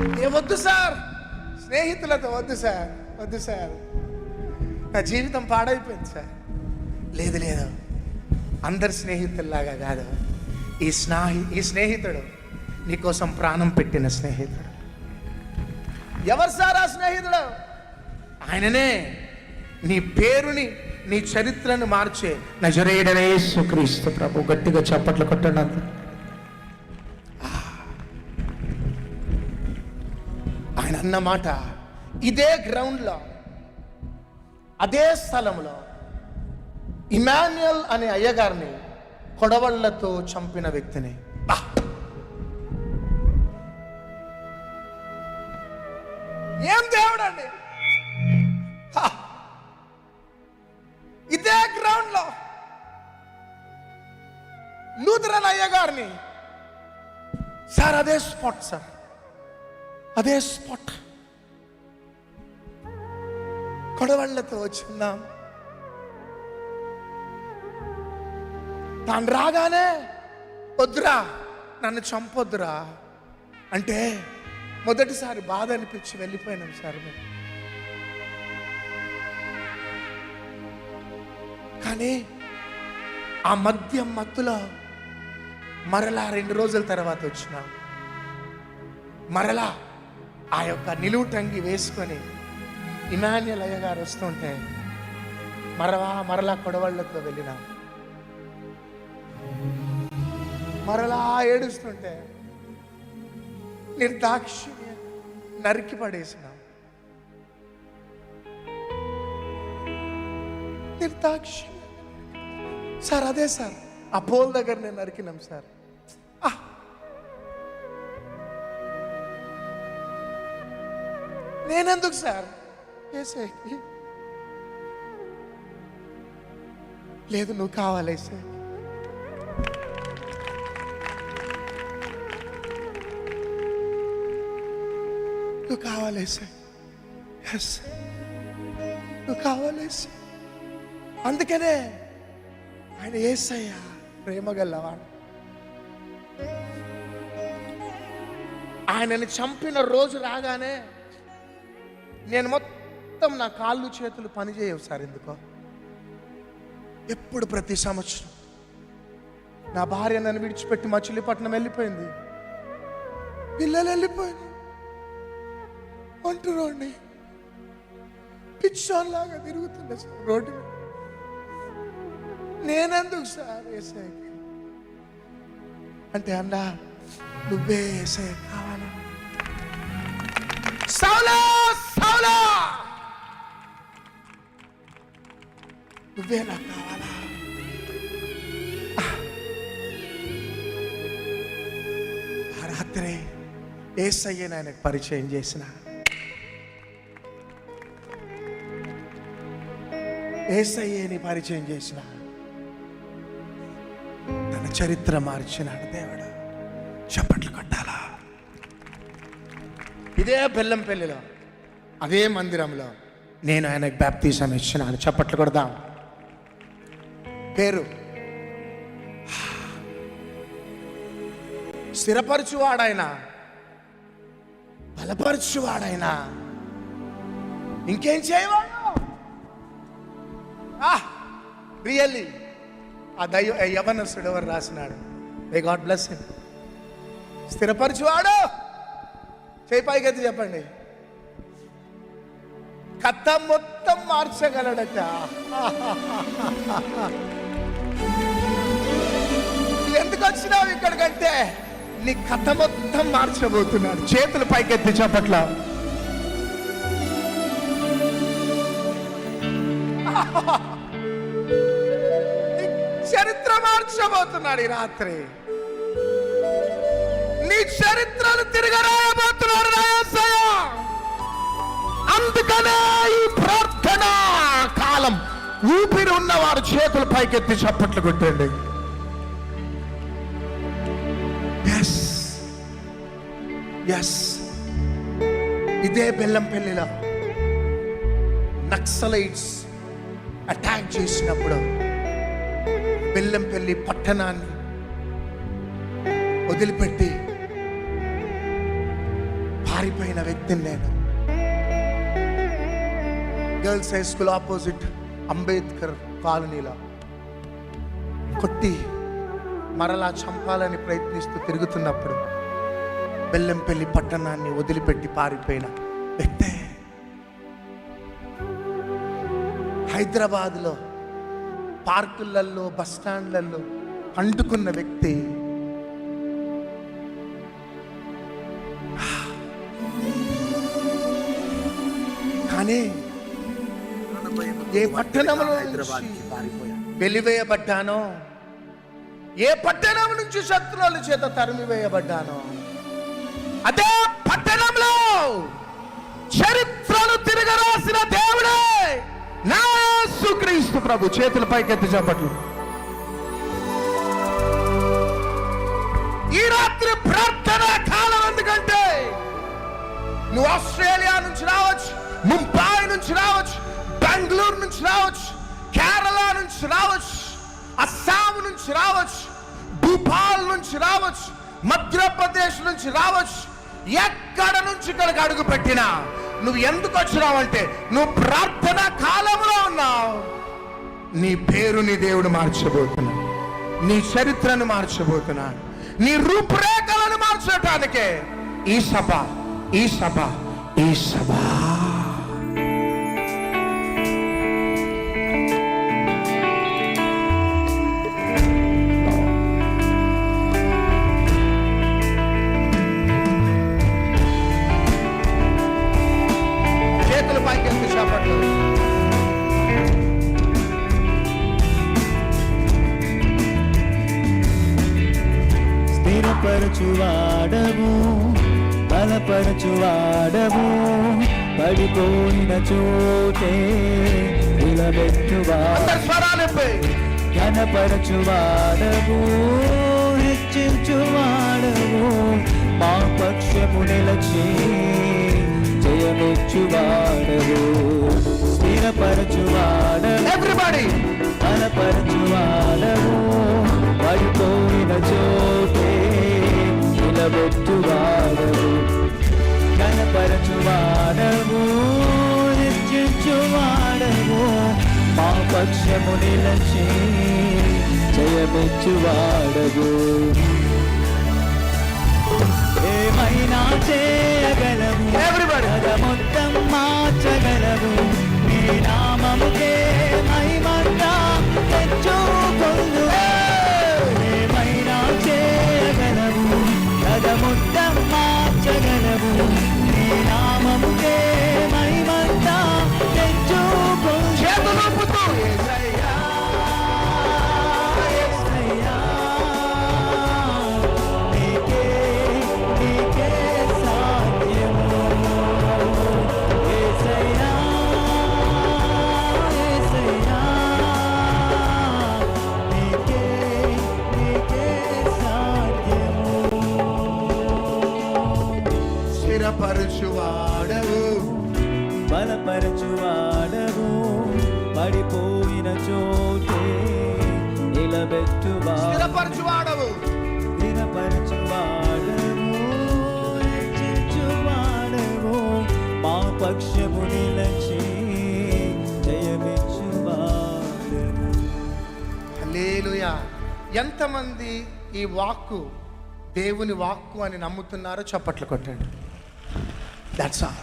ఏ వద్దు సార్. స్నేహితులతో వద్దు సార్. వద్దు సార్. నా జీవితం పాడైపోయింది సార్. లేదు లేదు. అందరి స్నేహితుల్లాగా కాదు. ఈ స్నాహి ఈ స్నేహితుడు నీకోసం ప్రాణం పెట్టిన స్నేహితుడు. ఎవరు సార్ ఆ స్నేహితుడు? ఆయననే నీ పేరుని నీ చరిత్రను మార్చే నజరేడనే సుక్రీస్తు ప్రభు. గట్టిగా చప్పట్లు కొట్టండి అన్నమాట. ఇదే గ్రౌండ్లో అదే స్థలంలో ఇమాన్యుయల్ అనే అయ్యగారిని కొడవళ్ళతో చంపిన వ్యక్తిని. ఏం దేవుడు అండి ఇదే గ్రౌండ్లో లూథరన్ అయ్యగారిని. సార్ అదే స్పాట్ సార్. అదే స్పాట్. కొడవళ్ళతో వచ్చిన్నాం తాను రాగానే వద్దురా నన్ను చంపొద్దురా. అంటే మొదటిసారి బాధ అనిపించి వెళ్ళిపోయినాం సార్ మేము. కానీ ఆ మద్యం మత్తులో మరలా రెండు రోజుల తర్వాత వచ్చినాం. మరలా ఆ యొక్క నిలువుటంగి వేసుకొని ఇమాన్యుల్ అయ్య గారు వస్తుంటే మరలా మరలా కొడవళ్ళతో వెళ్ళినాం. మరలా ఏడుస్తుంటే నిర్దాక్షి నరికి పడేసినాం. నిర్దాక్షిణ్య సార్ అదే సార్ ఆ పోల్ దగ్గర నేను నరికినాం సార్. నేనెందుకు సార్? ఏసే. లేదు నువ్వు కావాలి సార్ నువ్వు కావాలి సార్ ఎస్ నువ్వు కావాలి ఏసై. అందుకనే ఆయన ఏసయ్యా ప్రేమ గల్లవాడు ఆయనని చంపిన రోజు రాగానే నేను మొత్తం నా కాళ్ళు చేతులు పనిచేయవు సార్ ఎందుకో. ఎప్పుడు ప్రతి సంవత్సరం నా భార్య నన్ను విడిచిపెట్టి మచిలీపట్నం వెళ్ళిపోయింది. పిల్లలు వెళ్ళిపోయింది ఒంటరోడ్ని పిచ్చోన్ లాగా తిరుగుతుండే సార్ రోడ్డు నేనెందుకు సార్ ఏసఐకి అంటే అన్నా నువ్వే ఏసఐ కావాలా? సౌలాస్! సౌలా నువ్వే నాకు కావాలా ఆ రాత్రి ఏసయ్యని ఆయనకు పరిచయం చేసిన ఏసయ్యని పరిచయం చేసిన తన చరిత్ర మార్చినాడు దేవుడు చప్పట్లు కొట్టాలా ఇదే బెల్లం పెళ్ళిలో అదే మందిరంలో. నేను ఆయనకు బ్యాప్తీసం ఇచ్చినాను. చప్పట్లు కొడదాం. పేరు? స్థిరపరచువాడైనా? బలపరచువాడైనా? ఇంకేం చేయవాడు? రియల్లీ ఆ దైవ యవనసుడు ఎవరు రాసినాడు. మే గాడ్ బ్లెస్ స్థిరపరచువాడు? చేయి పైకెత్తి చెప్పండి. కథ మొత్తం మార్చగలడట. ఎందుకు వచ్చినావు ఇక్కడికంటే? నీ కథ మొత్తం మార్చబోతున్నాడు. చేతులు పైకెత్తి చప్పట్ల. నీ చరిత్ర మార్చబోతున్నాడు ఈ రాత్రి. నీ చరిత్రను తిరగరాయబోతున్నాడు నా అందుకనే ఈ ప్రార్థన కాలం. ఊపిరి ఉన్నవారు చేతులు పైకెత్తి చప్పట్లు కొట్టండి. ఎస్ ఎస్ ఇదే బెల్లంపల్లిలో నక్సలైట్స్ అటాక్ చేసినప్పుడు బెల్లంపల్లి పట్టణాన్ని వదిలిపెట్టి పారిపోయిన వ్యక్తిని నేను. Girls high school opposite Ambedkar కాలనీలో కొట్టి మరలా చంపాలని ప్రయత్నిస్తూ తిరుగుతున్నప్పుడు బెల్లంపల్లి పట్టణాన్ని వదిలిపెట్టి పారిపోయిన వ్యక్తే హైదరాబాద్లో పార్కులల్లో బస్ స్టాండ్లలో అంటుకున్న వ్యక్తి. కానీ ఏ పట్టణంలో నుంచి వెలివేయబడ్డానో? ఏ పట్టణం నుంచి శత్రువుల చేత తరిమివేయబడ్డానో? అదే పట్టణంలో చరిత్రను తిరగరాసిన దేవుడే నా సుక్రీస్తు ప్రభు చేతుల పైకెత్తి చెప్పట్లు ఈ రాత్రి ప్రార్థన కాలం ఎందుకంటే నువ్వు ఆస్ట్రేలియా నుంచి రావచ్చు ముంబై నుంచి రావచ్చు కేరళ నుంచి రావచ్చు అస్సాం నుంచి రావచ్చు భూపాల్ నుంచి రావచ్చు మధ్యప్రదేశ్ నుంచి రావచ్చు ఎక్కడ నుంచి ఇక్కడికి అడుగు పెట్టినా నువ్వు ఎందుకు వచ్చినావంటే నువ్వు ప్రార్థన కాలంలో ఉన్నావు. నీ పేరుని దేవుడు మార్చబోతున్నాడు. నీ చరిత్రను మార్చబోతున్నాడు. నీ రూపురేఖలను మార్చటానికే ఈ సభ ఈ సభ ఈ సభ. స్థిరపరచువాడము బలపరచువాడము పడిపోయిన చోటే నిలబెట్టువాడు అందరు స్వరాలు ఎత్తి. ఘనపరచువాడము హెచ్చించువాడము మా పక్షము నిలచి జయమెచ్చువాడము స్థిరపరచువాడము Everybody. బలపరచువాడము పడిపోయిన చోటే నిలబెట్టువాడము కనపరచువాడము హెచ్చించువాడము మా పక్షము నిలచి జయమెచ్చువాడము ఏమైనా చేయగలము? స్థిరపరచువాడవు స్థిరపరచువాడవు హెచ్చించువాడవు మా పక్షము నిలచి జయమిచ్చువాడవు హల్లెలూయా. ఎంతమంది ఈ వాక్కు దేవుని వాక్కు అని నమ్ముతున్నారో చప్పట్లు కొట్టండి. దట్స్ ఆల్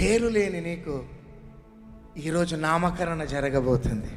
పేరు లేని నీకు ఈరోజు నామకరణ జరగబోతుంది.